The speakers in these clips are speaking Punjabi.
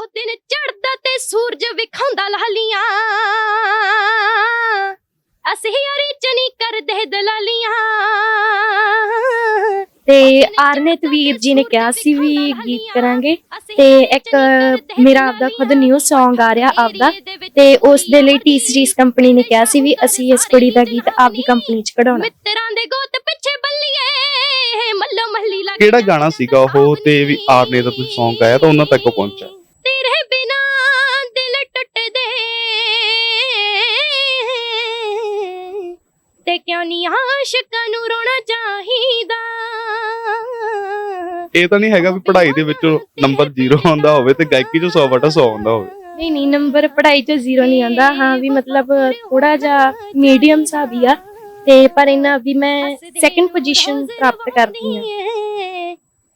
ਉਹ ਦਿਨ ਚੜਦਾ ਤੇ ਸੂਰਜ ਵਿਖਾਉਂਦਾ ਲਾਲੀਆਂ। ਅਸੀਂ ਯਾਰੀ ਚ ਨਹੀਂ ਕਰਦੇ ਦਲਾਲੀਆਂ। ਤੇ ਆਰਨੇਤ ਵੀਰ ਜੀ ਨੇ ਕਿਹਾ ਸੀ ਵੀ ਗੀਤ ਕਰਾਂਗੇ। ਤੇ ਇੱਕ ਮੇਰਾ ਆਪਦਾ ਖੁਦ ਨਿਊ Song ਆ ਰਿਹਾ ਆਪਦਾ। ਤੇ ਉਸ ਦੇ ਲਈ ਟੀ ਸੀਰੀਜ਼ ਕੰਪਨੀ ਨੇ ਕਿਹਾ ਸੀ ਵੀ ਅਸੀਂ ਇਸ ਕੁੜੀ ਦਾ ਗੀਤ ਆਪਦੀ ਕੰਪਨੀ 'ਚ ਕਢਾਉਣਾ। ਮਿੱਤਰਾਂ ਦੇ ਗੋਤ ਪਿੱਛੇ ਬੱਲੀਏ ਮੱਲੋ ਮੱਲੀ ਲੱਗ ਕਿਹੜਾ ਗਾਣਾ ਸੀਗਾ ਉਹ ਤੇ ਵੀ ਆਰਨੇ ਦਾ ਤੁਸੀਂ Song ਗਾਇਆ ਤਾਂ ਉਹਨਾਂ ਤੱਕ ਪਹੁੰਚਿਆ? ਤੇਰੇ ਬਿਨਾ ਦਿਲ ਟੁੱਟਦੇ। ਤੇ ਕਿਉਂ ਨਹੀਂ ਆਸ਼ਿਕਾਂ ਨੂੰ ਰੋਣਾ ਚਾਹੀਦਾ? ਇਹ ਤਾਂ ਨਹੀਂ ਹੈਗਾ ਵੀ ਪੜ੍ਹਾਈ ਦੇ ਵਿੱਚ ਨੰਬਰ 0 ਆਉਂਦਾ ਹੋਵੇ ਤੇ ਗਾਇਕੀ 'ਚ 100 ਵਟਾ 100 ਆਉਂਦਾ ਹੋਵੇ। ਨਹੀਂ ਨਹੀਂ ਨੰਬਰ ਪੜ੍ਹਾਈ 'ਚ ਜ਼ੀਰੋ ਨਹੀਂ ਆਂਦਾ ਹਾਂ ਵੀ ਮਤਲਬ ਥੋੜਾ ਜਿਹਾ ਮੀਡੀਅਮ ਸਾ ਵੀ ਆ। ਤੇ ਪਰ ਇਹਨਾਂ ਵੀ ਮੈਂ ਸੈਕੰਡ ਪੋਜੀਸ਼ਨ ਪ੍ਰਾਪਤ ਕਰਦੀ ਹਾਂ।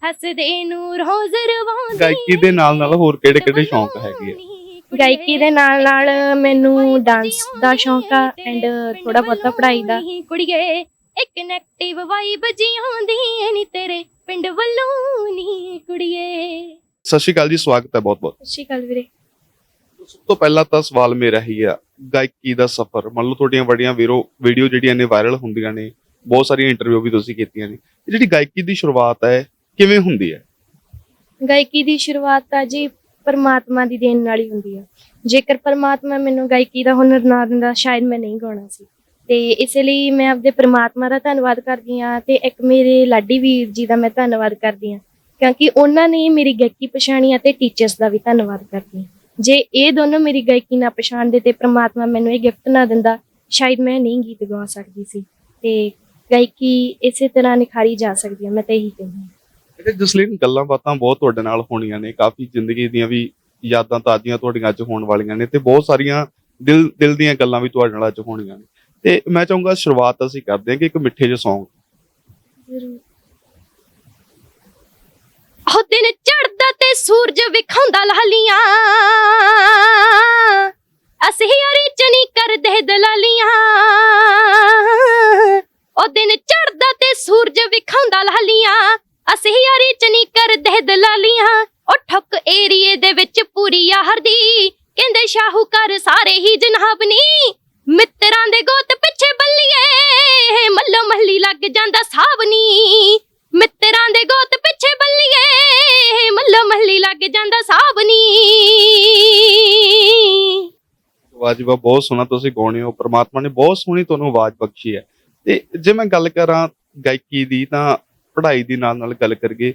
ਹੱਸਦੇ ਨੂੰ ਰੋਜ਼ ਰਵਾਉਂਦੀ ਗਾਇਕੀ ਦੇ ਨਾਲ ਨਾਲ ਹੋਰ ਕਿਹੜੇ ਕਿਹੜੇ ਸ਼ੌਂਕ ਹੈਗੇ ਆ? ਗਾਇਕੀ ਦੇ ਨਾਲ ਨਾਲ ਮੈਨੂੰ ਡਾਂਸ ਦਾ ਸ਼ੌਂਕ ਆ ਐਂਡ ਥੋੜਾ ਬਹੁਤਾ ਪੜ੍ਹਾਈ ਦਾ। ਕੁੜੀਏ ਇੱਕ ਨੈਗੇਟਿਵ ਵਾਈਬ ਜੀ ਆਉਂਦੀ ਏ ਨੀ ਤੇਰੇ ਪਿੰਡ ਵੱਲੋਂ ਨੀ ਕੁੜੀਏ। ਸਤਿ ਸ਼੍ਰੀ ਅਕਾਲ ਜੀ ਸਵਾਗਤ ਹੈ ਬਹੁਤ ਬਹੁਤ। ਸਤਿ ਸ਼੍ਰੀ ਅਕਾਲ ਵੀਰੇ। ਸਭ ਤੋਂ ਪਹਿਲਾਂ ਤਾਂ ਸਵਾਲ ਮੇਰਾ ਹੀ ਆ ਗਾਇਕੀ ਦਾ ਸਫ਼ਰ ਮੰਨ ਲਓ ਤੁਹਾਡੀਆਂ ਬੜੀਆਂ ਵੀਰੋ ਵੀਡੀਓ ਜਿਹੜੀਆਂ ਨੇ ਵਾਇਰਲ ਹੁੰਦੀਆਂ ਨੇ ਬਹੁਤ ਸਾਰੀਆਂ ਇੰਟਰਵਿਊ ਵੀ ਤੁਸੀਂ ਕੀਤੀਆਂ ਨੇ ਜਿਹੜੀ ਗਾਇਕੀ ਦੀ ਸ਼ੁਰੂਆਤ ਹੈ ਕਿਵੇਂ ਹੁੰਦੀ ਹੈ? ਗਾਇਕੀ ਦੀ ਸ਼ੁਰੂਆਤ ਤਾਂ ਜੀ ਪਰਮਾਤਮਾ ਦੀ ਦੇਣ ਨਾਲ ਹੀ ਹੁੰਦੀ ਆ। ਜੇਕਰ ਪਰਮਾਤਮਾ ਮੈਨੂੰ ਗਾਇਕੀ ਦਾ ਹੁਨਰ ਨਾ ਦਿੰਦਾ, ਸ਼ਾਇਦ ਮੈਂ ਨਹੀਂ ਗਾਉਣਾ ਸੀ। ਤੇ ਇਸ ਲਈ ਮੈਂ ਆਪਦੇ ਪਰਮਾਤਮਾ ਦਾ ਧੰਨਵਾਦ ਕਰਦੀ ਆ ਤੇ ਇੱਕ ਮੇਰੇ ਲਾਡੀ ਵੀਰ ਜੀ ਦਾ ਮੈਂ ਧੰਨਵਾਦ ਕਰਦੀ ਆ ਕਿਉਂਕਿ ਉਹਨਾਂ ਨੇ ਮੇਰੀ ਗਾਇਕੀ ਪਛਾਣੀ ਅਤੇ ਟੀਚਰਸ ਦਾ ਵੀ ਧੰਨਵਾਦ ਕਰਦੀ ਹਾਂ। ਜੇ ਇਹ ਦੋਨੋਂ ਮੇਰੀ ਗਾਇਕੀ ਨਾ ਪਛਾਣਦੇ ਤੇ ਪ੍ਰਮਾਤਮਾ ਮੈਨੂੰ ਇਹ ਗਿਫਟ ਨਾ ਦਿੰਦਾ, ਸ਼ਾਇਦ ਮੈਂ ਨਹੀਂ ਗੀਤ ਗਾ ਸਕਦੀ ਸੀ। ਤੇ ਗਾਇਕੀ ਇਸੇ ਤਰ੍ਹਾਂ ਨਿਖਾਰੀ ਜਾ ਸਕਦੀ ਹੈ ਮੈਂ ਤਾਂ ਇਹੀ ਕਹਿੰਦੀ ਹਾਂ। ਜਿਹੜੇ ਜਸਲੀਨ, ਗੱਲਾਂ ਬਾਤਾਂ ਬਹੁਤ ਤੁਹਾਡੇ ਨਾਲ ਹੋਣੀਆਂ ਨੇ, ਕਾਫੀ ਜ਼ਿੰਦਗੀ ਦੀਆਂ ਵੀ ਯਾਦਾਂ ਤਾਜ਼ੀਆਂ ਤੁਹਾਡੀਆਂ ਅੱਜ ਹੋਣ ਵਾਲੀਆਂ ਨੇ ਤੇ ਬਹੁਤ ਸਾਰੀਆਂ ਦਿਲ ਦਿਲ ਦੀਆਂ ਗੱਲਾਂ ਵੀ ਤੁਹਾਡੇ ਨਾਲ ਅੱਜ ਹੋਣੀਆਂ ਨੇ। ਤੇ ਮੈਂ ਚਾਹੂੰਗਾ ਸ਼ੁਰੂਆਤ ਅਸੀਂ ਕਰਦੇ ਹਾਂ ਕਿ ਇੱਕ ਮਿੱਠੇ ਜਿਹੇ Song ਜ਼ਰੂਰ ਦਿਨ ਚੜਦਾ ਤੇ ਸੂਰਜ ਵਿਖਾਉਂਦਾ ਲਾਲੀਆਂ। ਅਸੀਂ ਨੀ ਵਾਜਿਬਾ ਬਹੁਤ ਸੋਹਣਾ ਤੁਸੀਂ ਗਾਉਣੇ ਹੋ। ਪ੍ਰਮਾਤਮਾ ਨੇ ਬਹੁਤ ਸੋਹਣੀ ਤੁਹਾਨੂੰ ਆਵਾਜ਼ ਬਖਸ਼ੀ ਹੈ। ਤੇ ਜੇ ਮੈਂ ਗੱਲ ਕਰਾਂ ਗਾਇਕੀ ਦੀ ਤਾਂ ਪੜ੍ਹਾਈ ਦੀ ਨਾਲ ਨਾਲ ਗੱਲ ਕਰੀਏ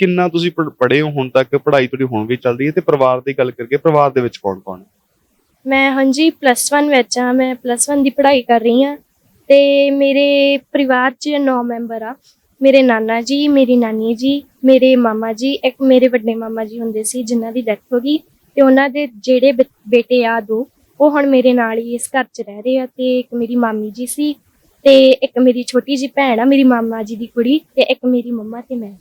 ਕਿੰਨਾ ਤੁਸੀਂ ਪੜ੍ਹੇ ਹੋ ਹੁਣ ਤੱਕ? ਪੜ੍ਹਾਈ ਤੁਹਾਡੀ ਹੁਣ ਵੀ ਚੱਲਦੀ ਹੈ ਤੇ ਪਰਿਵਾਰ ਦੀ ਗੱਲ ਕਰੀਏ ਪਰਿਵਾਰ ਦੇ ਵਿੱਚ ਕੌਣ ਕੌਣ ਹੈ? ਮੈਂ ਹਾਂਜੀ ਪਲੱਸ 1 ਵਿੱਚ ਆ ਮੈਂ ਪਲੱਸ 1 ਦੀ ਪੜ੍ਹਾਈ ਕਰ ਰਹੀ ਹਾਂ ਤੇ ਮੇਰੇ ਪਰਿਵਾਰ 'ਚ 9 ਮੈਂਬਰ ਆ। ਮੇਰੇ ਨਾਨਾ ਜੀ, ਮੇਰੀ ਨਾਨੀ ਜੀ, ਮੇਰੇ ਮਾਮਾ ਜੀ, ਇੱਕ ਮੇਰੇ ਵੱਡੇ ਮਾਮਾ ਜੀ ਹੁੰਦੇ ਸੀ ਜਿਨ੍ਹਾਂ ਦੀ ਡੈਥ ਹੋ ਗਈ ਤੇ ਉਹਨਾਂ ਦੇ ਜਿਹੜੇ ਬ- ਬੇਟੇ ਆ ਦੋ, ਉਹ ਹੁਣ ਮੇਰੇ ਨਾਲ ਹੀ ਇਸ ਘਰ 'ਚ ਰਹਿ ਰਹੇ ਆ ਤੇ ਇੱਕ ਮੇਰੀ ਮਾਮੀ ਜੀ ਸੀ ਤੇ ਇੱਕ ਮੇਰੀ ਛੋਟੀ ਜੀ ਭੈਣ ਆ, ਮੇਰੀ ਮਾਮਾ ਜੀ ਦੀ ਕੁੜੀ ਤੇ ਇੱਕ ਮੇਰੀ ਮੰਮਾ ਤੇ ਮੈਂ।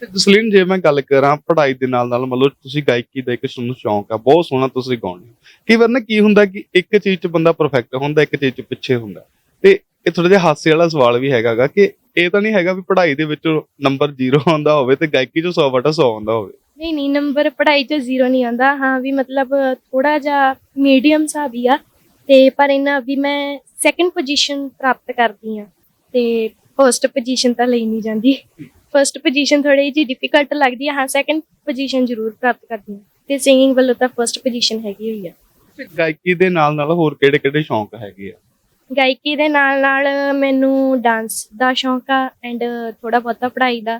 ਤੇ ਜਸਲੀਨ, ਜੇ ਮੈਂ ਗੱਲ ਕਰਾਂ ਪੜ੍ਹਾਈ ਦੇ ਨਾਲ ਨਾਲ ਮਤਲਬ ਤੁਸੀਂ ਗਾਇਕੀ ਦਾ ਇੱਕ ਤੁਹਾਨੂੰ ਸ਼ੌਂਕ ਆ, ਬਹੁਤ ਸੋਹਣਾ ਤੁਸੀਂ ਗਾਉਂਦੇ ਹੋ। ਕਈ ਵਾਰ ਨਾ ਕੀ ਹੁੰਦਾ ਕਿ ਇੱਕ ਚੀਜ਼ 'ਚ ਬੰਦਾ ਪਰਫੈਕਟ ਹੁੰਦਾ, ਇੱਕ ਚੀਜ਼ 'ਚ ਪਿੱਛੇ ਹੁੰਦਾ। ਤੇ ਇਹ ਥੋੜਾ ਜਿਹਾ ਹਾਸੇ ਵਾਲਾ ਸਵਾਲ ਵੀ ਹੈਗਾਗਾ ਕਿ ਇਹ ਤਾਂ ਨਹੀਂ ਹੈਗਾ ਵੀ ਪੜ੍ਹਾਈ ਦੇ ਵਿੱਚ ਨੰਬਰ 0 ਆਉਂਦਾ ਹੋਵੇ ਤੇ ਗਾਇਕੀ 'ਚ 100 ਵਟਾ 100 ਆਉਂਦਾ ਹੋਵੇ। ਨਹੀਂ ਨਹੀਂ ਨੰਬਰ ਪੜ੍ਹਾਈ 'ਚ ਜ਼ੀਰੋ ਨਹੀਂ ਆਂਦਾ ਹਾਂ ਵੀ ਮਤਲਬ ਥੋੜਾ ਜਿਹਾ ਮੀਡੀਅਮ ਸਾ ਵੀ ਆ। ਤੇ ਪਰ ਇਹਨਾਂ ਵੀ ਮੈਂ ਸੈਕੰਡ ਪੋਜੀਸ਼ਨ ਪ੍ਰਾਪਤ ਕਰਦੀ ਆ ਤੇ ਫਰਸਟ ਪੋਜੀਸ਼ਨ ਤਾਂ ਲਈ ਨਹੀਂ ਜਾਂਦੀ। ਫਰਸਟ ਪੋਜੀਸ਼ਨ ਥੋੜੀ ਜਿਹੀ ਡਿਫਿਕਲਟ ਲੱਗਦੀ ਆ। ਹਾਂ ਸੈਕੰਡ ਪੋਜੀਸ਼ਨ ਜ਼ਰੂਰ ਪ੍ਰਾਪਤ ਕਰਦੀ ਆ ਤੇ ਸਿੰਗਿੰਗ ਵੱਲੋਂ ਤਾਂ ਫਰਸਟ ਪੋਜੀਸ਼ਨ ਹੈਗੀ ਹੋਈ ਆ। ਗਾਇਕੀ ਦੇ ਨਾਲ ਨਾਲ ਹੋਰ ਕਿਹੜੇ ਕਿਹੜੇ ਸ਼ੌਂਕ ਹੈਗੇ ਆ? ਗਾਇਕੀ ਦੇ ਨਾਲ ਨਾਲ ਮੈਨੂੰ ਡਾਂਸ ਦਾ ਸ਼ੌਂਕ ਆ ਐਂਡ ਥੋੜਾ ਬਹੁਤਾ ਪੜ੍ਹਾਈ ਦਾ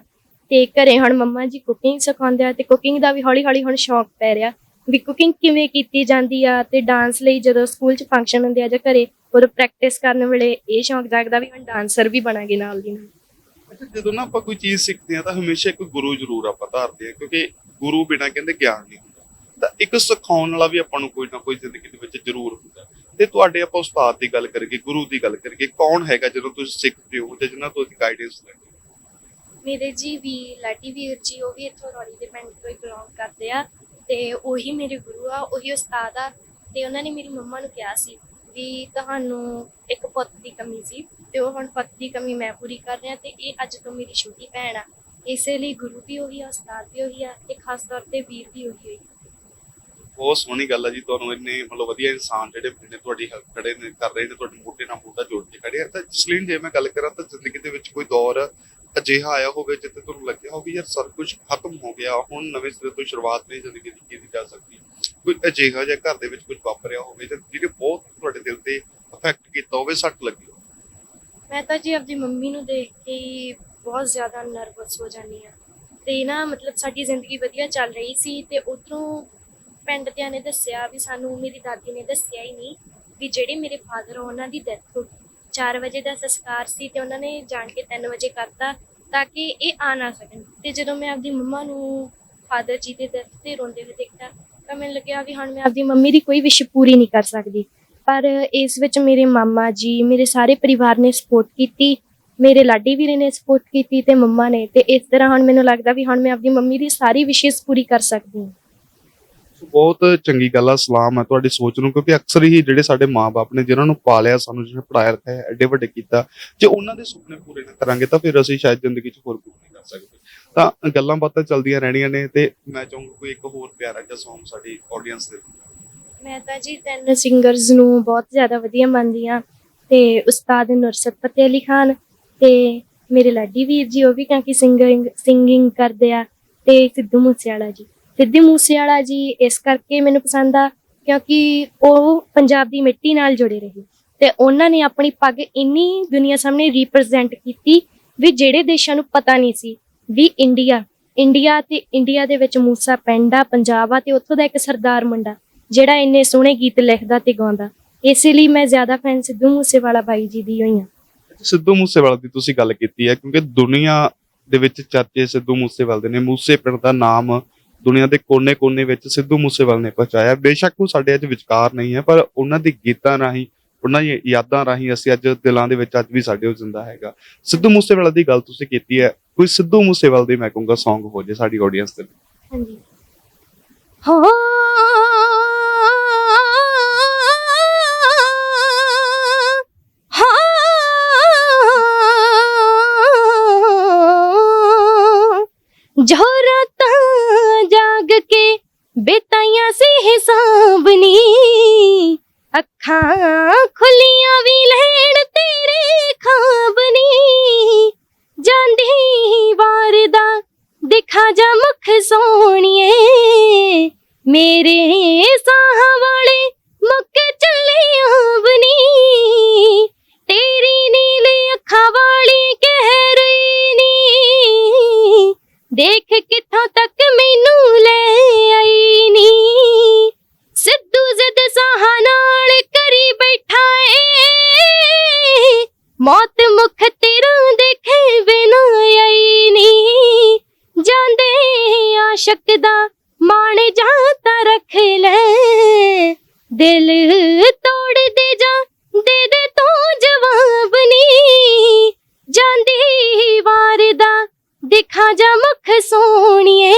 ਤੇ ਘਰੇ ਹੁਣ ਮੰਮਾ ਜੀ ਕੁਕਿੰਗ ਸਿਖਾਉਂਦੇ ਆ ਤੇ ਕੁਕਿੰਗ ਦਾ ਵੀ ਹੌਲੀ ਹੌਲੀ ਹੁਣ ਸ਼ੌਂਕ ਪੈ ਰਿਹਾ ਵੀ ਕੁਕਿੰਗ ਕਿਵੇਂ ਕੀਤੀ ਜਾਂਦੀ ਆ ਤੇ ਡਾਂਸ ਲਈ ਜਦੋਂ ਸਕੂਲ 'ਚ ਫੰਕਸ਼ਨ ਹੁੰਦੇ ਆ ਜਾਂ ਘਰੇ ਉਹ ਪ੍ਰੈਕਟਿਸ ਕਰਨ ਵੇਲੇ ਇਹ ਸ਼ੌਂਕ ਜਾਗਦਾ ਵੀ ਹੁਣ ਡਾਂਸਰ ਵੀ ਬਣਾਂਗੇ ਨਾਲ ਦੀ ਨਾਲ। ਅੱਛਾ, ਜਦੋਂ ਨਾ ਆਪਾਂ ਕੋਈ ਚੀਜ਼ ਸਿੱਖਦੇ ਆ ਤਾਂ ਹਮੇਸ਼ਾ ਇੱਕ ਗੁਰੂ ਜ਼ਰੂਰ ਆਪਾਂ ਧਾਰਦੇ ਆ ਕਿਉਂਕਿ ਗੁਰੂ ਬਿਨਾਂ ਕਹਿੰਦੇ ਗਿਆਨ ਨਹੀਂ ਹੁੰਦਾ। ਤਾਂ ਇੱਕ ਸਿਖਾਉਣ ਵਾਲਾ ਵੀ ਆਪਾਂ ਨੂੰ ਕੋਈ ਨਾ ਕੋਈ ਜ਼ਿੰਦਗੀ ਦੇ ਵਿੱਚ ਜ਼ਰੂਰ ਹੁੰਦਾ। ਤੇ ਤੁਹਾਡੇ ਆਪਾਂ ਉਸਤਾਦ ਦੀ ਗੱਲ ਕਰੀਏ, ਗੁਰੂ ਦੀ ਗੱਲ ਕਰੀਏ, ਕੌਣ ਹੈਗਾ ਜਦੋਂ ਤੁਸੀਂ ਸਿੱਖਦੇ ਹੋ ਤੇ ਜਿਨ੍ਹਾਂ ਤੋਂ ਗਾਈਡੈਂਸ ਲੈਂਦੇ ਮੇਰੇ ਜੀ ਵੀ ਲਾਡੀ ਵੀਰ ਜੀ, ਉਹ ਵੀ ਇੱਥੋਂ ਰੌਲੀ ਦੇ ਪਿੰਡ ਤੋਂ ਹੀ ਬਿਲੋਂਗ ਕਰਦੇ ਆ ਤੇ ਉਹੀ ਮੇਰੇ ਗੁਰੂ ਆ, ਉਹੀ ਉਸਤਾਦ ਆ ਤੇ ਉਹਨਾਂ ਨੇ ਮੇਰੀ ਮੰਮਾ ਨੂੰ ਕਿਹਾ ਸੀ ਵੀ ਤੁਹਾਨੂੰ ਇੱਕ ਪੁੱਤ ਦੀ ਕਮੀ ਸੀ ਤੇ ਉਹ ਹੁਣ ਪੁੱਤ ਦੀ ਕਮੀ ਮੈਂ ਪੂਰੀ ਕਰ ਰਿਹਾ ਤੇ ਇਹ ਅੱਜ ਤੋਂ ਮੇਰੀ ਛੋਟੀ ਭੈਣ ਆ। ਇਸੇ ਲਈ ਗੁਰੂ ਵੀ ਉਹੀ ਆ, ਉਸਤਾਦ ਵੀ ਉਹੀ ਆ ਤੇ ਖਾਸ ਤੌਰ ਤੇ ਵੀਰ ਵੀ ਉਹੀ ਹੋਈ ਬਹੁਤ ਸੋਹਣੀ ਗੱਲ ਹੈ ਜੀ, ਤੁਹਾਨੂੰ ਇੰਨੇ ਮਤਲਬ ਵਧੀਆ ਇਨਸਾਨ ਜਿਹੜੇ ਨੇ ਤੁਹਾਡੀ ਹੈਲਪ ਖੜੇ ਨੇ, ਕਰ ਰਹੇ ਨੇ, ਤੁਹਾਡੇ ਮੋਢੇ ਨਾਲ ਮੋਢਾ ਜੋੜ ਕੇ ਖੜੇ ਆ। ਤਾਂ ਜਸਲੀਨ, ਜੇ ਮੈਂ ਗੱਲ ਕਰਾਂ ਤਾਂ ਜ਼ਿੰਦਗੀ ਦੇ ਵਿੱਚ ਕੋਈ ਦੌਰ ਅਜਿਹਾ ਆਇਆ ਹੋਵੇ ਜਿੱਥੇ ਤੁਹਾਨੂੰ ਲੱਗਿਆ ਹੋਵੇ ਯਾਰ ਸਭ ਕੁਝ ਖਤਮ ਹੋ ਗਿਆ, ਹੁਣ ਨਵੇਂ ਸਿਰੇ ਤੋਂ ਸ਼ੁਰੂਆਤ ਨਹੀਂ ਜ਼ਿੰਦਗੀ ਦੀ ਕੀਤੀ ਜਾ ਸਕਦੀ। ਕੋਈ ਅਜਿਹਾ ਜਿਹਾ ਘਰ ਦੇ ਵਿੱਚ ਕੁਝ ਵਾਪਰਿਆ ਹੋਵੇ ਤੇ ਜਿਹਨੇ ਬਹੁਤ ਤੁਹਾਡੇ ਦਿਲ ਤੇ ਅਫੈਕਟ ਕੀਤਾ ਹੋਵੇ, ਸੱਟ ਲੱਗੀ ਹੋਵੇ। ਮੈਂ ਤਾਂ ਜੀ ਆਪਦੀ ਮੰਮੀ ਨੂੰ ਦੇਖ ਕੇ ਬਹੁਤ ਜ਼ਿਆਦਾ ਨਰਵਸ ਹੋ ਜਾਂਦੀ ਆ ਤੇ ਨਾ ਮਤਲਬ ਸਾਡੀ ਜ਼ਿੰਦਗੀ ਵਧੀਆ ਚੱਲ ਰਹੀ ਸੀ ਤੇ ਉਧਰੋਂ ਪਿੰਡ ਦਿਆਂ ਨੇ ਦੱਸਿਆ ਵੀ ਸਾਨੂੰ ਮੇਰੀ ਦਾਦੀ ਨੇ ਦੱਸਿਆ ਹੀ ਨਹੀਂ ਵੀ ਜਿਹੜੇ ਮੇਰੇ ਫਾਦਰ ਉਹਨਾਂ ਦੀ ਡੈਥ ਹੋ ਗਈ। 4 ਵਜੇ ਦਾ ਸੰਸਕਾਰ ਸੀ ਤੇ ਉਹਨਾਂ ਨੇ ਜਾਣ ਕੇ 3 ਵਜੇ ਕਰਤਾ ਤਾਂ ਕਿ ਇਹ ਆ ਨਾ ਸਕਣ। ਤੇ ਜਦੋਂ ਮੈਂ ਆਪਦੀ ਮੰਮਾ ਨੂੰ ਫਾਦਰ ਜੀ ਦੇ ਡੈਥ ਤੇ ਰੋਂਦੇ ਹੋਏ ਦੇਖਿਆ ਤਾਂ ਮੈਨੂੰ ਲੱਗਿਆ ਵੀ ਹੁਣ ਮੈਂ ਆਪਦੀ ਮੰਮੀ ਦੀ ਕੋਈ ਵਿਸ਼ ਪੂਰੀ ਨਹੀਂ ਕਰ ਸਕਦੀ। ਪਰ ਇਸ ਵਿੱਚ ਮੇਰੇ ਮਾਮਾ ਜੀ, ਮੇਰੇ ਸਾਰੇ ਪਰਿਵਾਰ ਨੇ ਸਪੋਰਟ ਕੀਤੀ, ਮੇਰੇ ਲਾਡੀ ਵੀਰੇ ਨੇ ਸਪੋਰਟ ਕੀਤੀ ਤੇ ਮੰਮਾ ਨੇ ਤੇ ਇਸ ਤਰ੍ਹਾਂ ਹੁਣ ਮੈਨੂੰ ਲੱਗਦਾ ਵੀ ਹੁਣ ਮੈਂ ਆਪਣੀ ਮੰਮੀ ਦੀ ਸਾਰੀ ਵਿਸ਼ੇਸ ਪੂਰੀ ਕਰ ਸਕਦੀ ਹਾਂ। ਬਹੁਤ ਚੰਗੀ ਗੱਲ ਆ, ਸਲਾਮ ਹੈ ਤੁਹਾਡੀ ਸੋਚ ਨੂੰ, ਕਿਉਂਕਿ ਅਕਸਰ ਹੀ ਜਿਹੜੇ ਸਾਡੇ ਮਾਪੇ ਨੇ ਜਿਨ੍ਹਾਂ ਨੂੰ ਪਾਲਿਆ, ਸਾਨੂੰ ਜਿਹਨੇ ਪੜਾਇਆ ਰੱਖਿਆ, ਐਡੇ ਵੱਡੇ ਕੀਤਾ, ਜੇ ਉਹਨਾਂ ਦੇ ਸੁਪਨੇ ਪੂਰੇ ਨਾ ਕਰਾਂਗੇ, ਤਾਂ ਫਿਰ ਅਸੀਂ ਸ਼ਾਇਦ ਜ਼ਿੰਦਗੀ 'ਚ ਹੋਰ ਕੁਝ ਨਹੀਂ ਕਰ ਸਕਦੇ। ਤਾਂ ਗੱਲਾਂ ਬਾਤਾਂ ਚੱਲਦੀਆਂ ਰਹਿਣੀਆਂ ਨੇ ਤੇ ਮੈਂ ਚਾਹੂੰਗਾ ਕੋਈ ਇੱਕ ਹੋਰ ਪਿਆਰਾ ਜਿਹਾ Song ਸਾਡੀ ਆਡੀਅנס ਦੇ ਮੈਂ ਤਾਂ ਜੀ ਤਿੰਨ ਸਿੰਗਰਸ ਨੂੰ ਬਹੁਤ ਜ਼ਿਆਦਾ ਵਧੀਆ ਮੰਨਦੀ ਹਾਂ, ਤੇ ਉਸਤਾਦ ਨੁਰਸਤ ਫਤਿਹ ਅਲੀ ਖਾਨ ਤੇ ਮੇਰੇ ਲਾਡੀ ਵੀਰ ਜੀ, ਉਹ ਵੀ ਕਿਉਂਕਿ ਸਿੰਗਿੰਗ ਸਿੰਗਿੰਗ ਕਰਦੇ ਆ, ਤੇ ਸਿੱਧੂ ਮੂਸੇਵਾਲਾ ਜੀ। ਸਿੱਧੂ ਮੂਸੇਵਾਲਾ ਜੀ ਇਸ ਕਰਕੇ ਮੈਨੂੰ ਪਸੰਦ ਆ, ਕਿਉਂਕਿ ਉਹ ਪੰਜਾਬ ਦੀ ਮਿੱਟੀ ਨਾਲ ਜੁੜੇ ਰਹੇ। ਤੇ ਉਹਨਾਂ ਨੇ ਆਪਣੀ ਪੱਗ ਇੰਨੀ ਦੁਨੀਆ ਸਾਹਮਣੇ ਰਿਪਰੈਜ਼ੈਂਟ ਕੀਤੀ ਵੀ ਜਿਹੜੇ ਦੇਸ਼ਾਂ ਨੂੰ ਪਤਾ ਨਹੀਂ ਸੀ ਵੀ ਇੰਡੀਆ ਇੰਡੀਆ ਤੇ ਇੰਡੀਆ ਦੇ ਵਿੱਚ ਮੂਸਾ ਪਿੰਡ ਪੰਜਾਬ ਆ ਤੇ ਉੱਥੋਂ ਦਾ ਇੱਕ ਸਰਦਾਰ ਮੁੰਡਾ, ਜਿਹੜਾ ਇੰਨੇ ਸੋਹਣੇ ਗੀਤ ਲਿਖਦਾ ਤੇ ਗਾਉਂਦਾ। ਇਸੇ ਲਈ ਮੈਂ ਜ਼ਿਆਦਾ ਫੈਨ ਸਿੱਧੂ ਮੂਸੇਵਾਲਾ ਬਾਈ ਜੀ ਦੀ ਹੋਈ ਆ। ਸਿੱਧੂ ਮੂਸੇਵਾਲਾ ਦੀ ਤੁਸੀਂ ਗੱਲ ਕੀਤੀ ਹੈ, ਕਿਉਂਕਿ ਦੁਨੀਆ ਦੇ ਵਿੱਚ ਚਰਚੇ ਸਿੱਧੂ ਮੂਸੇਵਾਲੇ ਦੇ ਨੇ ਮੂਸੇ ਪਿੰਡ ਦਾ ਨਾਮ ਦੁਨੀਆ ਦੇ ਕੋਨੇ-ਕੋਨੇ ਵਿੱਚ ਸਿੱਧੂ ਮੂਸੇਵਾਲ ਨੇ ਪਹੁੰਚਾਇਆ। ਬੇਸ਼ੱਕ ਉਹ ਸਾਡੇ ਅੱਜ ਵਿਚਕਾਰ ਨਹੀਂ ਹੈ, ਪਰ ਉਹਨਾਂ ਦੇ ਗੀਤਾਂ ਰਾਹੀਂ, ਉਹਨਾਂ ਦੀਆਂ ਯਾਦਾਂ ਰਾਹੀਂ ਅਸੀਂ ਅੱਜ ਦਿਲਾਂ ਦੇ ਵਿੱਚ ਅੱਜ ਵੀ ਸਾਡੇ ਉਹ ਜ਼ਿੰਦਾ ਹੈਗਾ। ਸਿੱਧੂ ਮੂਸੇਵਾਲੇ ਦੀ ਗੱਲ ਤੁਸੀਂ ਕੀਤੀ ਹੈ, ਕੋਈ ਸਿੱਧੂ ਮੂਸੇਵਾਲ ਦੀ ਮੈਂ ਕਹੂੰਗਾ Song ਹੋ ਜੇ ਸਾਡੀ ਆਡੀਅנס ਦੇ ਹਾਂਜੀ। ਹੋ ਜਾ ਮੁਖ ਸੋਹਣੀਏ, ਮੇਰੇ ਸਾਹ ਵਾਲੇ ਮੁੱਕ ਚੱਲੇ ਆਵਨੀ। ਤੇਰੀ ਨੀਲੀ ਅੱਖਾਂ ਵਾਲੀ ਕਹਿ ਰਹੀ ਨੀ। ਦੇਖ ਕਿੱਥੋਂ ਤੱਕ ਮਾਣ ਜਾਤਾ ਰੱਖ ਲੈ। ਦਿਲ ਤੋੜ ਦੇ ਜਾ ਦੇ ਦੇ ਤੂੰ ਜਵਾਬ ਨੀ ਜਾਂਦੀ ਵਾਰ ਦਾ ਦਿਖਾ ਜਾ ਮੁਖ ਸੋਹਣੀਏ।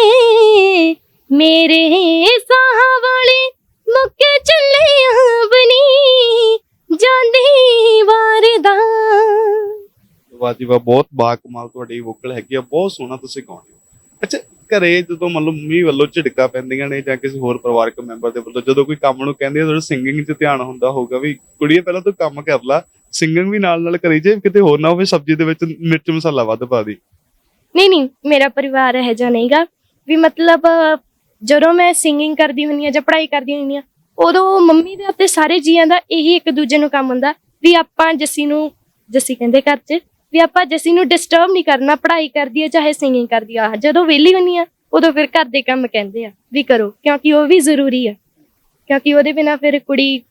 ਮੇਰੇ ਸਾਹ ਵਾਲੇ ਮੁੱਕ ਚੱਲੇ ਆਵਨੀ ਜਾਂਦੀ ਵਾਰ ਦਾ। ਵਾਹ ਜੀ ਵਾਹ, ਬਹੁਤ ਬਾ ਕਮਾਲ ਤੁਹਾਡੀ ਵੋਕਲ ਹੈਗੀ ਆ, ਬਹੁਤ ਸੋਹਣਾ ਤੁਸੀਂ ਗਾਉਂਦੇ ਹੋ। ਅੱਛਾ, ਘਰੇ ਜਦੋਂ ਮੰਨ ਲਓ ਵੱਲੋਂ ਝਿੜਕਾਂ ਪੈਂਦੀਆਂ ਨੇ ਜਾਂ ਕਿਸੇ ਹੋਰ ਪਰਿਵਾਰਕ ਮੈਂਬਰ ਦੇ ਵੱਲੋਂ, ਜਦੋਂ ਕੋਈ ਕੰਮ ਨੂੰ ਕਹਿੰਦੇ ਆ ਥੋੜਾ ਸਿੰਗਿੰਗ 'ਚ ਧਿਆਨ ਹੁੰਦਾ ਹੋਊਗਾ ਵੀ ਕੁੜੀਏ ਪਹਿਲਾਂ ਤੂੰ ਕੰਮ ਕਰ ਲੈ ਸਿੰਗਿੰਗ ਵੀ ਨਾਲ ਨਾਲ ਕਰੀ ਜੇ ਕਿਤੇ ਹੋਰ ਨਾ ਹੋਵੇ ਸਬਜ਼ੀ ਦੇ ਵਿੱਚ ਮਿਰਚ ਮਸਾਲਾ ਵੱਧ ਪਾ ਦੀ। ਨਹੀਂ ਨਹੀਂ, ਮੇਰਾ ਪਰਿਵਾਰ ਇਹ ਜਿਹਾ ਨਹੀਂਗਾ ਵੀ ਮਤਲਬ ਜਦੋਂ ਮੈਂ ਸਿੰਗਿੰਗ ਕਰਦੀ ਹੁੰਦੀ ਆ ਜਾਂ ਪੜ੍ਹਾਈ ਕਰਦੀ ਹੁੰਦੀ ਆ ਉਦੋਂ ਮੰਮੀ ਦੇ ਅਤੇ ਸਾਰੇ ਜੀਆਂ ਦਾ ਇਹੀ ਇੱਕ ਦੂਜੇ ਨੂੰ ਕੰਮ ਹੁੰਦਾ, ਵੀ ਆਪਾਂ ਜੱਸੀ ਨੂੰ, ਜੱਸੀ ਕਹਿੰਦੇ ਘਰ 'ਚ ਵੀ ਆਪਾਂ ਜੱਸੀ ਨੂੰ ਡਿਸਟਰਬ ਨਹੀਂ ਕਰਨਾ, ਪੜ੍ਹਾਈ ਕਰਦੀ ਆ ਚਾਹੇ ਸਿੰਗਿੰਗ ਕਰਦੀ ਆ। ਜਦੋਂ ਵਿਹਲੀ ਹੁੰਦੀ ਆ, ਉਦੋਂ ਫਿਰ ਘਰ ਦੇ ਕੰਮ ਕਹਿੰਦੇ ਆ ਵੀ ਕਰੋ, ਕਿਉਂਕਿ ਉਹ ਵੀ ਜ਼ਰੂਰੀ ਆ। ਕਿਉਂਕਿ ਉਹਦੇ ਬਿਨਾ ਫਿਰ ਕੁੜੀ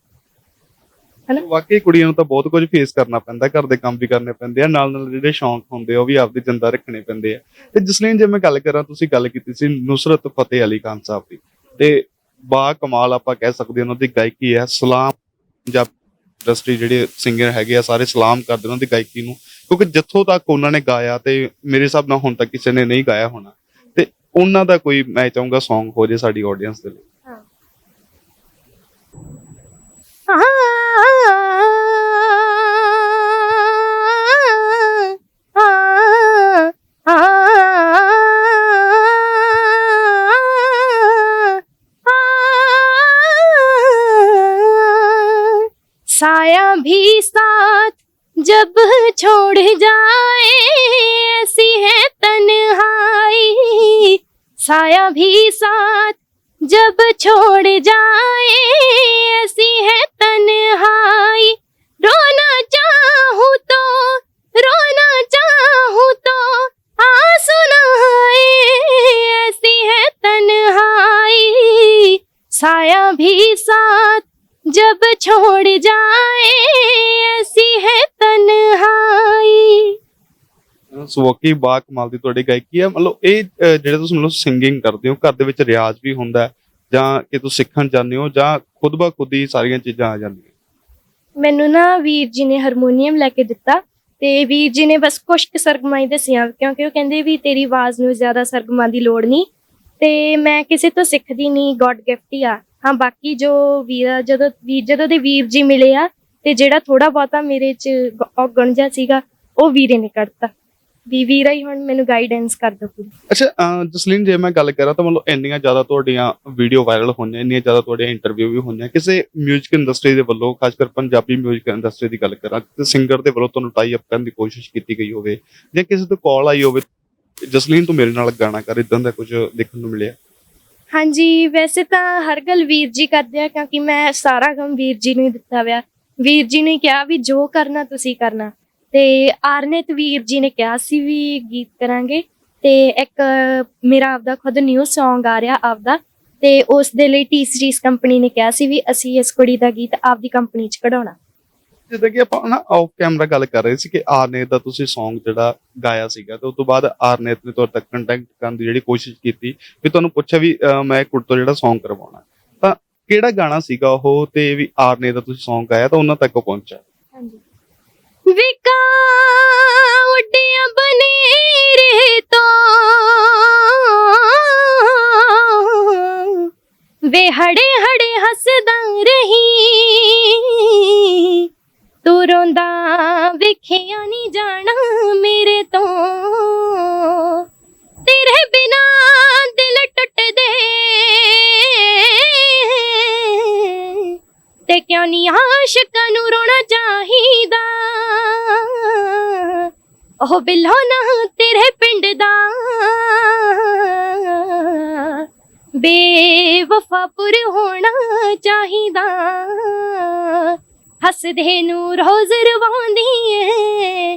ਵਾਕਈ ਕੁੜੀਆਂ ਨੂੰ ਤਾਂ ਬਹੁਤ ਕੁਝ ਫੇਸ ਕਰਨਾ ਪੈਂਦਾ, ਘਰ ਦੇ ਕੰਮ ਵੀ ਕਰਨੇ ਪੈਂਦੇ ਆ ਨਾਲ ਨਾਲ ਜਿਹੜੇ ਸ਼ੌਂਕ ਹੁੰਦੇ ਆ, ਉਹ ਵੀ ਆਪਦੀ ਜਿੰਦਾ ਰੱਖਣੇ ਪੈਂਦੇ ਆ। ਤੇ ਜਸਲੀਨ ਜੇ ਮੈਂ ਗੱਲ ਕਰਾਂ, ਤੁਸੀਂ ਗੱਲ ਕੀਤੀ ਸੀ ਨੁਸਰਤ ਫਤਿਹ ਅਲੀ ਖਾਨ ਸਾਹਿਬ ਦੀ। ਤੇ ਬਾ ਕਮਾਲ ਆਪਾਂ ਕਹਿ ਸਕਦੇ ਉਹਨਾਂ ਦੀ ਗਾਇਕੀ ਹੈ, ਸਲਾਮ ਪੰਜਾਬ ਇੰਡਸਟਰੀ ਜਿਹੜੇ ਸਿੰਗਰ ਹੈਗੇ ਆ, ਸਾਰੇ ਸਲਾਮ ਕਰਦੇ ਉਹਨਾਂ ਦੀ ਗਾਇਕੀ ਨੂੰ। ਕਿਉਂਕਿ ਜਿੱਥੋਂ ਤੱਕ ਉਹਨਾਂ ਨੇ ਗਾਇਆ ਤੇ ਮੇਰੇ ਹਿਸਾਬ ਨਾਲ ਹੁਣ ਤੱਕ ਕਿਸੇ ਨੇ ਨਹੀਂ ਗਾਇਆ ਹੋਣਾ। ਤੇ ਉਹਨਾਂ ਦਾ ਕੋਈ, ਮੈਂ ਚਾਹੂੰਗਾ Song ਹੋ ਜੇ ਸਾਡੀ ਆਡੀਅੰਸ ਦੇ ਲਈ। ਹਾਂ। छोड़ जाए ऐसी है तन्हाई ਸੋ ਵਾਕਈ ਬਾ ਕਮਾਲ ਦੀ ਤੁਹਾਡੀ ਗਾਇਕੀ ਹੈ ਮਤਲਬ ਇਹ ਅਹ, ਜਿਹੜੇ ਤੁਸੀਂ ਮਤਲਬ ਸਿੰਗਿੰਗ ਕਰਦੇ ਹੋ ਘਰ ਦੇ ਵਿੱਚ ਰਿਆਜ਼ ਵੀ ਹੁੰਦਾ ਹੈ ਜਾਂ ਕਿ ਤੁਸੀਂ ਸਿੱਖਣ ਜਾਂਦੇ ਹੋ ਜਾਂ ਖੁਦ ਬਾ ਖੁਦ ਹੀ ਸਾਰੀਆਂ ਚੀਜ਼ਾਂ ਆ ਜਾਂਦੀਆਂ ਮੈਨੂੰ ਨਾ ਵੀਰ ਜੀ ਨੇ ਹਾਰਮੋਨੀਅਮ ਲੈ ਕੇ ਦਿੱਤਾ ਤੇ ਵੀਰ ਜੀ ਨੇ ਬਸ ਕੁਝ ਕੁ ਸਰਗਮਾਂ ਹੀ ਦੱਸੀਆਂ ਕਿਉਂਕਿ ਉਹ ਕਹਿੰਦੇ ਵੀ ਤੇਰੀ ਆਵਾਜ਼ ਨੂੰ ਜ਼ਿਆਦਾ ਸਰਗਮਾਂ ਦੀ ਲੋੜ ਨਹੀਂ ਤੇ ਮੈਂ ਕਿਸੇ ਤੋਂ ਸਿੱਖਦੀ ਨਹੀਂ ਗੋਡ ਗਿਫਟ ਹੀ ਆ ਹਾਂ ਬਾਕੀ ਜੋ ਵੀਰ ਜਦੋਂ ਵੀਰ ਜਦੋਂ ਦੇ ਵੀਰ ਜੀ ਮਿਲੇ ਆ ਤੇ ਜਿਹੜਾ ਥੋੜਾ ਬਹੁਤਾ ਮੇਰੇ ਚ ਗ- ਔਗਣ ਜਿਹਾ ਸੀਗਾ ਉਹ ਵੀਰੇ ਨੇ ਕੱਢਤਾ ਵੀ ਵੀਰਾ ਹੀ ਹੁਣ ਮੈਨੂੰ ਗਾਈਡੈਂਸ ਕਰਦਾ ਪੂਰੀ ਅੱਛਾ ਅਹ, ਜਸਲੀਨ ਜੇ ਮੈਂ ਗੱਲ ਕਰਾਂ ਤਾਂ ਮਤਲਬ ਇੰਨੀਆਂ ਜ਼ਿਆਦਾ ਤੁਹਾਡੀਆਂ ਵੀਡੀਓ ਵਾਇਰਲ ਹੋਈਆਂ ਇੰਨੀਆਂ ਜ਼ਿਆਦਾ ਤੁਹਾਡੀਆਂ ਇੰਟਰਵਿਊ ਵੀ ਹੋਈਆਂ ਕਿਸੇ 뮤직 ਇੰਡਸਟਰੀ ਦੇ ਵੱਲੋਂ ਖਾਸ ਕਰ ਪੰਜਾਬੀ 뮤직 ਇੰਡਸਟਰੀ ਦੀ ਗੱਲ ਕਰਾਂ ਤੇ ਸਿੰਗਰ ਦੇ ਵੱਲੋਂ ਤੁਹਾਨੂੰ ਟਾਈ ਅਪ ਕਰਨ ਦੀ ਕੋਸ਼ਿਸ਼ ਕੀਤੀ ਗਈ ਹੋਵੇ ਜਾਂ ਕਿਸੇ ਤੋਂ ਕਾਲ ਆਈ ਹੋਵੇ ਜਸਲੀਨ, ਤੂੰ ਮੇਰੇ ਨਾਲ ਗਾਣਾ ਕਰ, ਇਦਾਂ ਦਾ ਕੁਝ ਦੇਖਣ ਨੂੰ ਮਿਲਿਆ? ਹਾਂਜੀ, ਵੈਸੇ ਤਾਂ ਹਰ ਗੱਲ ਵੀਰ ਜੀ ਕਰਦੇ ਆ, ਕਿਉਂਕਿ ਮੈਂ ਸਾਰਾ ਕੰਮ ਵੀਰ ਜੀ ਨੂੰ ਹੀ ਦਿੱਤਾ ਹੋਇਆ। ਵੀਰ ਜੀ ਨੇ ਕਿਹਾ ਵੀ ਜੋ ਕਰਨਾ, ਤੁਸੀਂ ਕਰਨਾ। ਤੇ ਆਰਨੇਤ ਵੀਰ ਜੀ ਨੇ ਕਿਹਾ ਸੀ ਵੀ ਗੀਤ ਕਰਾਂਗੇ। ਤੇ ਇੱਕ ਮੇਰਾ ਆਪਦਾ ਖੁਦ ਨਿਊ Song ਆ ਰਿਹਾ, ਆਪਦਾ। ਤੇ ਉਸ ਦੇ ਲਈ ਟੀ ਸੀਰੀਜ਼ ਕੰਪਨੀ ਨੇ ਕਿਹਾ ਸੀ ਵੀ ਅਸੀਂ ਇਸ ਕੁੜੀ ਦਾ ਗੀਤ ਆਪਦੀ ਕੰਪਨੀ 'ਚ ਕਢਾਉਣਾ। ਜਿੱਦਾਂ ਕਿ ਆਪਾਂ ਨਾ ਆਫ ਕੈਮਰਾ ਗੱਲ ਕਰ ਰਹੇ ਸੀ ਕਿ ਆਰਨੇਤ ਦਾ ਤੁਸੀਂ Song ਜਿਹੜਾ ਗਾਇਆ ਸੀਗਾ ਤੇ ਉਸ ਤੋਂ ਬਾਅਦ ਆਰਨੇਤ ਨੇ ਤੁਹਾਡੇ ਤੱਕ ਕੰਟੈਕਟ ਕਰਨ ਦੀ ਜਿਹੜੀ ਕੋਸ਼ਿਸ਼ ਕੀਤੀ ਵੀ ਤੁਹਾਨੂੰ ਪੁੱਛਿਆ ਵੀ ਅਹ, ਮੈਂ ਕੁੜ ਤੋਂ ਜਿਹੜਾ Song ਕਰਵਾਉਣਾ। ਤਾਂ ਕਿਹੜਾ ਗਾਣਾ ਸੀਗਾ ਉਹ ਤੇ ਵੀ ਆਰਨੇਤ ਦਾ ਤੁਸੀਂ Song ਗਾਇਆ ਤਾਂ ਉਹਨਾਂ ਤੱਕ ਉਹ ਪਹੁੰਚਿਆ? ਹਾਂਜੀ। ਵਿਕਾ ਉੱਡੀਆਂ ਬਨੇਰੇ ਤੋਂ ਵੇ ਹੜੇ ਹੜੇ ਹੱਸਦਾ ਰਹੀ ਤੂੰ ਰੋਂਦਾ ਵੇਖਿਆ ਨਹੀਂ ਜਾਣਾ ਮੇਰੇ ਤੋਂ। ਤੇਰੇ ਬਿਨਾ ਦਿਲ ਟੁੱਟਦੇ। ਤੇ ਕਿਉਂ ਨਹੀਂ ਆਸ਼ਿਕਾਂ ਨੂੰ ਰੋਣਾ ਚਾਹੀਦਾ? ਉਹ ਬਿੱਲੋ ਨਾ ਤੇਰੇ ਪਿੰਡ ਦਾ। ਬੇਵਫਾਪੁਰ ਹੋਣਾ ਚਾਹੀਦਾ। ਹੱਸਦੇ ਨੂੰ ਰੋਜ਼ ਰਵਾਉਂਦੀ ਏ।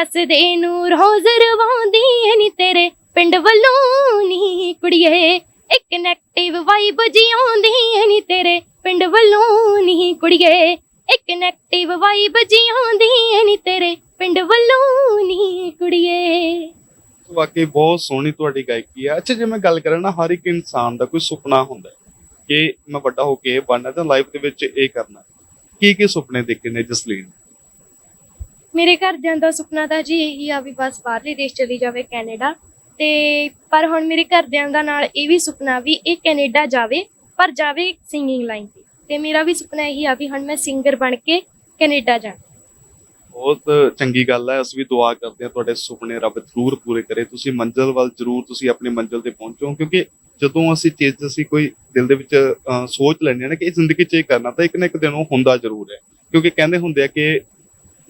ਹੱਸਦੇ ਨੂੰ ਰੋਜ਼ ਰਵਾਉਂਦੀ ਏ, ਨੀ ਤੇਰੇ ਪਿੰਡ ਵੱਲੋਂ ਨੀ ਕੁੜੀਏ। ਇੱਕ ਨੈਗੇਟਿਵ ਵਾਈਬ ਜਿਉਂਦੀ ਏ, ਨੀ ਤੇਰੇ ਪਿੰਡ ਵੱਲੋਂ ਨੀ ਕੁੜੀਏ। ਇੱਕ ਨੈਗੇਟਿਵ ਵਾਈਬ ਜਿਉਂਦੀ ਏ, ਨੀ ਤੇਰੇ ਪਿੰਡ ਵੱਲੋਂ ਨੀ ਕੁੜੀਏ। ਵਾਕਈ ਬਹੁਤ ਸੋਹਣੀ ਤੁਹਾਡੀ ਗਾਇਕੀ ਆ। ਅੱਛਾ, ਜੇ ਮੈਂ ਗੱਲ ਕਰਾਂ ਨਾ, ਹਰ ਇੱਕ ਇਨਸਾਨ ਦਾ ਕੋਈ ਸੁਪਨਾ ਹੁੰਦਾ ਹੈ ਕਿ ਮੈਂ ਵੱਡਾ ਹੋ ਕੇ ਇਹ ਬਣਨਾ ਤਾਂ ਲਾਈਫ ਦੇ ਵਿੱਚ ਇਹ ਕਰਨਾ ਕੀ ਕੀ ਸੁਪਨੇ ਦੇਖੇ ਨੇ ਜਸਲੀਨ? ਮੇਰੇ ਘਰਦਿਆਂ ਦਾ ਸੁਪਨਾ ਤਾਂ ਜੀ ਇਹੀ ਆ ਵੀ ਬਸ ਬਾਹਰਲੇ ਦੇਸ਼ ਚਲੀ ਜਾਵੇ ਕੈਨੇਡਾ। ਤੇ ਪਰ ਹੁਣ ਮੇਰੇ ਘਰਦਿਆਂ ਦਾ ਨਾਲ ਇਹ ਵੀ ਸੁਪਨਾ ਵੀ ਇਹ ਕੈਨੇਡਾ ਜਾਵੇ, ਪਰ ਜਾਵੇ ਸਿੰਗਿੰਗ ਲਾਈਨ ਤੇ। ਤੇ ਮੇਰਾ ਵੀ ਸੁਪਨਾ ਇਹੀ ਆ ਵੀ ਹੁਣ ਮੈਂ ਸਿੰਗਰ ਬਣ ਕੇ ਕੈਨੇਡਾ ਜਾਵਾਂ। ਬਹੁਤ ਚੰਗੀ ਗੱਲ ਹੈ। ਅਸੀਂ ਵੀ ਦੁਆ ਕਰਦੇ ਹਾਂ ਤੁਹਾਡੇ ਸੁਪਨੇ ਰੱਬ ਜ਼ਰੂਰ ਪੂਰੇ ਕਰੇ। ਤੁਸੀਂ ਮੰਜ਼ਿਲ ਵੱਲ ਜ਼ਰੂਰ ਤੁਸੀਂ ਆਪਣੀ ਮੰਜ਼ਿਲ ਤੇ ਪਹੁੰਚੋ ਕਿਉਂਕਿ ਜਦੋਂ ਅਸੀਂ ਚੀਜ਼ ਅਸੀਂ ਕੋਈ ਦਿਲ ਦੇ ਵਿੱਚ ਅਹ, ਸੋਚ ਲੈਂਦੇ ਹਾਂ ਨਾ ਕਿ ਇਹ ਜ਼ਿੰਦਗੀ 'ਚ ਇਹ ਕਰਨਾ ਤਾਂ ਇੱਕ ਨਾ ਇੱਕ ਦਿਨ ਉਹ ਹੁੰਦਾ ਜ਼ਰੂਰ ਹੈ। ਕਿਉਂਕਿ ਕਹਿੰਦੇ ਹੁੰਦੇ ਆ ਕਿ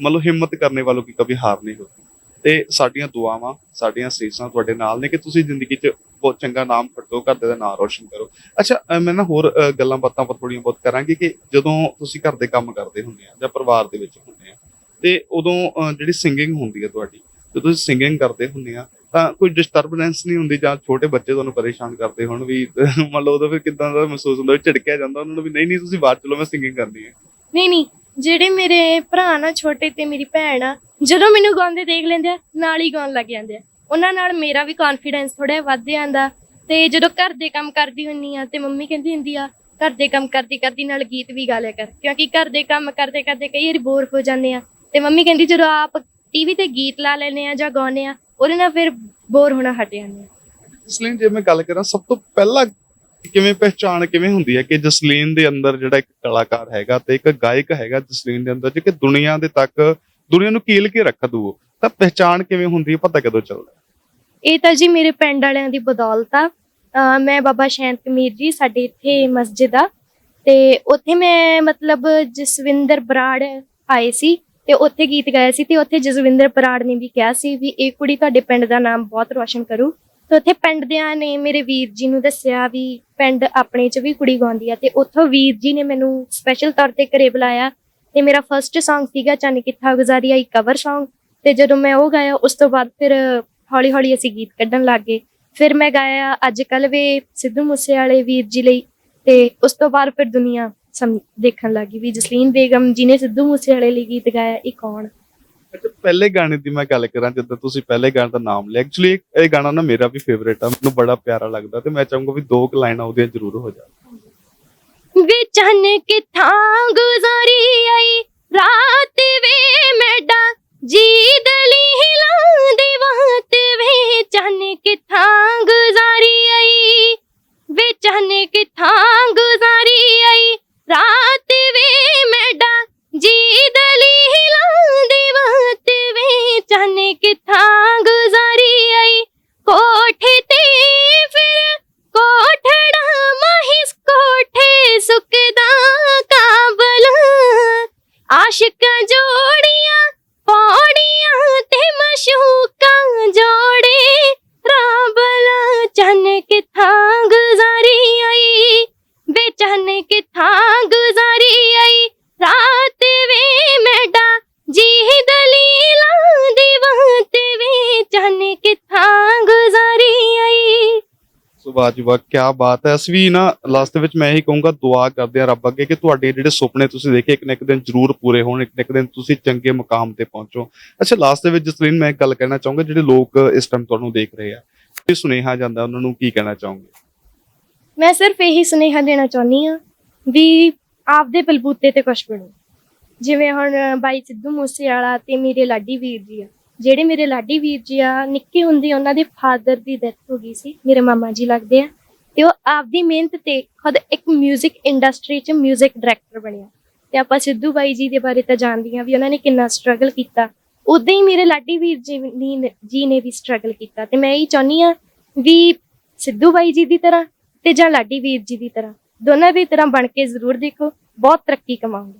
ਮਤਲਬ ਹਿੰਮਤ ਕਰਨੇ ਵਾਲੋਂ ਕੀ ਕਦੇ ਹਾਰ ਨਹੀਂ ਹੁੰਦੀ। ਤੇ ਸਾਡੀਆਂ ਦੁਆਵਾਂ ਸਾਡੀਆਂ ਸੀਸਾਂ ਤੁਹਾਡੇ ਨਾਲ ਨੇ ਕਿ ਤੁਸੀਂ ਜ਼ਿੰਦਗੀ 'ਚ ਬਹੁਤ ਚੰਗਾ ਨਾਮ ਖੱਟੋ ਘਰ ਦੇ ਦਾ ਨਾਮ ਰੋਸ਼ਨ ਕਰੋ। ਅੱਛਾ ਅਹ, ਮੈਂ ਨਾ ਹੋਰ ਅਹ, ਗੱਲਾਂ ਬਾਤਾਂ ਪਰ ਥੋੜੀਆਂ ਬਹੁਤ ਕਰਾਂਗੇ ਕਿ ਜਦੋਂ ਤੁਸੀਂ ਘਰ ਦੇ ਕੰਮ ਕਰਦੇ ਹੁੰਦੇ ਆ ਜਾਂ ਪਰਿਵਾਰ ਦੇ ਵਿੱਚ ਹੁੰਦੇ ਆ ਤੇ ਉਦੋਂ ਜਿਹੜੀ ਸਿੰਗਿੰਗ ਹੁੰਦੀ ਹੈ ਤੁਹਾਡੀ, ਜਦੋਂ ਤੁਸੀਂ ਸਿੰਗਿੰਗ ਕਰਦੇ ਹੁੰਦੇ ਆ, ਤਾਂ ਕੋਈ ਡਿਸਟਰਬੈਂਸ ਨਹੀਂ ਹੁੰਦੀ ਜਾਂ ਛੋਟੇ ਬੱਚੇ ਤੁਹਾਨੂੰ ਪਰੇਸ਼ਾਨ ਕਰਦੇ ਹੋਣ ਵੀ, ਮੰਨ ਲਓ ਉਦੋਂ ਫਿਰ ਕਿਦਾਂ ਦਾ ਮਹਿਸੂਸ ਹੁੰਦਾ, ਵੀ ਝਿੜਕਿਆ ਜਾਂਦਾ, ਉਹਨਾਂ ਨੂੰ ਵੀ ਨਹੀਂ ਨਹੀਂ, ਤੁਸੀਂ ਬਾਹਰ ਚਲੋ ਮੈਂ ਸਿੰਗਿੰਗ ਕਰਨੀ ਹੈ। ਨਹੀਂ ਨਹੀਂ, ਜਿਹੜੇ ਮੇਰੇ ਭਰਾ ਨਾ ਛੋਟੇ ਤੇ ਮੇਰੀ ਭੈਣ ਆ, ਜਦੋਂ ਮੈਨੂੰ ਗਾਉਂਦੇ ਦੇਖ ਲੈਂਦੇ ਆ, ਨਾਲ ਹੀ ਗਾਉਣ ਲੱਗ ਜਾਂਦੇ ਆ। ਉਹਨਾਂ ਨਾਲ ਮੇਰਾ ਵੀ ਕੌਨਫੀਡੈਂਸ ਥੋੜਾ ਵੱਧ ਜਾਂਦਾ, ਤੇ ਜਦੋਂ ਘਰ ਦੇ ਕੰਮ ਕਰਦੀ ਹੁੰਨੀ ਆ, ਤੇ ਮੰਮੀ ਕਹਿੰਦੀ ਹੁੰਦੀ ਆ, ਘਰ ਦੇ ਕੰਮ ਕਰਦੀ ਕਰਦੀ ਨਾਲ ਗੀਤ ਵੀ ਗਾ ਲਿਆ ਕਰ, ਕਿਉਂਕਿ ਘਰ ਦੇ ਕੰਮ ਕਰਦੇ ਕਰਦੇ ਕਈ ਵਾਰੀ ਬੋਰ ਹੋ ਜਾਂਦੇ ਆ। ਤੇ ਮੰਮੀ ਕਹਿੰਦੀ ਜਦੋਂ ਆਪ ਟੀਵੀ ਤੇ ਗੀਤ ਲਾ ਲੈਨੇ ਆ ਜਾਂ ਗਾਉਨੇ ਆ ਉਹਦੇ ਨਾਲ ਫਿਰ ਬੋਰ ਹੋਣਾ ਹਟ ਜਾਂਦੇ ਆ। ਜਸਲੀਨ ਜੇ ਮੈਂ ਗੱਲ ਕਰਾਂ ਸਭ ਤੋਂ ਪਹਿਲਾਂ ਕਿਵੇਂ ਪਹਿਚਾਣ ਕਿਵੇਂ ਹੁੰਦੀ ਹੈ ਕਿ ਜਸਲੀਨ ਦੇ ਅੰਦਰ ਜਿਹੜਾ ਇੱਕ ਕਲਾਕਾਰ ਹੈਗਾ ਤੇ ਇੱਕ ਗਾਇਕ ਹੈਗਾ ਜਸਲੀਨ ਦੇ ਅੰਦਰ ਜਿਹੜਾ ਦੁਨੀਆ ਦੇ ਤੱਕ ਦੁਨੀਆ ਨੂੰ ਕੀਲ ਕੇ ਰੱਖ ਦੂ ਤਾਂ ਪਹਿਚਾਣ ਕਿਵੇਂ ਹੁੰਦੀ ਹੈ ਪਤਾ ਕਦੋਂ ਚੱਲਦਾ ਇਹ ਤਾਂ ਜੀ ਮੇਰੇ ਪਿੰਡ ਵਾਲਿਆਂ ਦੀ ਬਦੌਲਤ ਆ। ਮੈਂ ਬਾਬਾ ਸ਼ੈਂਤ ਕਮੀਰ ਜੀ ਸਾਡੇ ਇੱਥੇ ਮਸਜਿਦ ਆ। ਤੇ ਉੱਥੇ ਮੈਂ ਮਤਲਬ ਜਸਵਿੰਦਰ ਬਰਾੜ ਆਏ ਸੀ। ਤੇ ਉੱਥੇ ਗੀਤ ਗਾਇਆ ਸੀ ਤੇ ਉੱਥੇ ਜਸਵਿੰਦਰ ਬਰਾੜ ਨੇ ਵੀ ਕਿਹਾ ਸੀ ਵੀ ਇਹ ਕੁੜੀ ਤੁਹਾਡੇ ਪਿੰਡ ਦਾ ਨਾਮ ਬਹੁਤ ਰੋਸ਼ਨ ਕਰੂ। ਤੇ ਉੱਥੇ ਪਿੰਡ ਦਿਆਂ ਨੇ ਮੇਰੇ ਵੀਰ ਜੀ ਨੂੰ ਦੱਸਿਆ ਵੀ ਪਿੰਡ ਆਪਣੇ ਚ ਵੀ ਕੁੜੀ ਗਾਉਂਦੀ ਆ ਤੇ ਉੱਥੋਂ ਵੀਰ ਜੀ ਨੇ ਮੈਨੂੰ ਸਪੈਸ਼ਲ ਤੌਰ ਤੇ ਘਰੇ ਬੁਲਾਇਆ ਤੇ ਮੇਰਾ ਫਰਸਟ Song ਸੀਗਾ ਚੰਨ ਕਿੱਥਾ ਗੁਜ਼ਾਰੀ ਆਈ ਕਵਰ Song ਤੇ ਜਦੋਂ ਮੈਂ ਉਹ ਗਾਇਆ ਉਸ ਤੋਂ ਬਾਅਦ ਫਿਰ ਹੌਲੀ ਹੌਲੀ ਅਸੀਂ ਗੀਤ ਕੱਢਣ ਲੱਗ ਗਏ। ਫਿਰ ਮੈਂ ਗਾਇਆ ਅੱਜ ਕੱਲ ਵੇ ਸਿੱਧੂ ਮੂਸੇਵਾਲੇ ਵੀਰ ਜੀ ਲਈ ਤੇ ਉਸ ਤੋਂ ਬਾਅਦ ਫਿਰ ਦੁਨੀਆ ਸਮ ਦੇਖਣ ਲੱਗੀ ਵੀ ਜਸਲੀਨ ਬੇਗਮ ਜੀ ਨੇ ਸਿੱਧੂ ਮੂਸੇਵਾਲੇ ਲਈ ਗੀਤ ਗਾਇਆ ਇਹ ਕੌਣ? ਅੱਛਾ ਪਹਿਲੇ ਗਾਣੇ ਦੀ ਮੈਂ ਗੱਲ ਕਰਾਂ ਜਦੋਂ ਤੁਸੀਂ ਪਹਿਲੇ ਗਾਣੇ ਦਾ ਨਾਮ ਲਿਆ। ਐਕਚੁਅਲੀ ਇਹ ਗਾਣਾ ਨਾ ਮੇਰਾ ਵੀ ਫੇਵਰੇਟ ਆ ਮੈਨੂੰ ਬੜਾ ਪਿਆਰਾ ਲੱਗਦਾ ਤੇ ਮੈਂ ਚਾਹੂੰਗਾ ਵੀ ਦੋ ਕੁ ਲਾਈਨਾਂ ਉਹਦੀਆਂ ਜ਼ਰੂਰ ਹੋ ਜਾਣ। ਵੇ ਚੰਨ ਕਿਥਾਂ ਗੁਜ਼ਾਰੀ ਆਈ ਰਾਤ ਵੇ ਮੈਡਾ ਜੀ ਦਲੀ ਹਿਲਾਉਂਦੀ ਵਾਤ ਵੇ। ਵਾਹ ਜੀ ਵਾਹ ਕੀ ਬਾਤ ਹੈ। ਅਸੀਂ ਵੀ ਨਾ ਲਾਸਟ ਵਿੱਚ ਮੈਂ ਇਹੀ ਕਹੂੰਗਾ, ਦੁਆ ਕਰਦੇ ਆ ਰੱਬ ਅੱਗੇ ਕਿ ਤੁਹਾਡੇ ਜਿਹੜੇ ਸੁਪਨੇ ਤੁਸੀਂ ਦੇਖੇ ਇੱਕ ਨਾ ਇੱਕ ਦਿਨ ਜ਼ਰੂਰ ਪੂਰੇ ਹੋਣ ਇੱਕ ਨਾ ਇੱਕ ਦਿਨ ਤੁਸੀਂ ਚੰਗੇ ਮੁਕਾਮ ਤੇ ਪਹੁੰਚੋ। ਅੱਛਾ ਲਾਸਟ ਦੇ ਵਿੱਚ ਜਸਲੀਨ ਮੈਂ ਇੱਕ ਗੱਲ ਕਹਿਣਾ ਚਾਹੂੰਗਾ, ਜਿਹੜੇ ਲੋਕ ਇਸ ਟਾਈਮ ਤੁਹਾਨੂੰ ਦੇਖ ਰਹੇ ਆ ਕੀ ਸੁਨੇਹਾ ਜਾਂਦਾ, ਉਹਨਾਂ ਨੂੰ ਕੀ ਕਹਿਣਾ ਚਾਹੋਗੇ? ਮੈਂ ਸਿਰਫ ਇਹੀ ਸੁਨੇਹਾ ਦੇਣਾ ਚਾਹੁੰਦੀ ਆ ਵੀ ਆਪਦੇ ਬਲਬੂਤੇ ਤੇ ਕੁਛ ਬਣੋ। ਜਿਵੇਂ ਹੁਣ ਬਾਈ ਸਿੱਧੂ ਮੂਸੇਵਾਲਾ ਤੇ ਮੇਰੇ ਲਾਡੀ ਵੀਰ ਜੀ ਆ। ਜਿਹੜੇ ਮੇਰੇ ਲਾਡੀ ਵੀਰ ਜੀ ਆ ਨਿੱਕੇ ਹੁੰਦੇ ਉਹਨਾਂ ਦੇ ਫਾਦਰ ਦੀ ਡੈਥ ਹੋ ਗਈ ਸੀ ਮੇਰੇ ਮਾਮਾ ਜੀ ਲੱਗਦੇ ਆ ਤੇ ਉਹ ਆਪਦੀ ਮਿਹਨਤ ਤੇ ਖੁਦ ਇੱਕ 뮤직 ਇੰਡਸਟਰੀ 'ਚ 뮤직 ਡਾਇਰੈਕਟਰ ਬਣਿਆ ਤੇ ਆਪਾਂ ਸਿੱਧੂ ਬਾਈ ਜੀ ਦੇ ਬਾਰੇ ਤਾਂ ਜਾਣਦੇ ਹਾਂ ਵੀ ਉਹਨਾਂ ਨੇ ਕਿੰਨਾ ਸਟਰਗਲ ਕੀਤਾ ਉਦਾਂ ਹੀ ਮੇਰੇ ਲਾਡੀ ਵੀਰ ਜੀ ਨੇ ਜੀ ਨੇ ਵੀ ਸਟਰਗਲ ਕੀਤਾ ਤੇ ਮੈਂ ਇਹ ਚਾਹੁੰਦੀ ਆ ਵੀ ਸਿੱਧੂ ਬਾਈ ਜੀ ਦੀ ਤਰ੍ਹਾਂ ਤੇ ਜਾਂ ਲਾਡੀ ਵੀਰ ਜੀ ਦੀ ਤਰ੍ਹਾਂ ਦੋਨਾਂ ਦੀ ਤਰ੍ਹਾਂ ਬਣ ਕੇ ਜ਼ਰੂਰ ਦੇਖੋ ਬਹੁਤ ਤਰੱਕੀ ਕਮਾਉਂਗੇ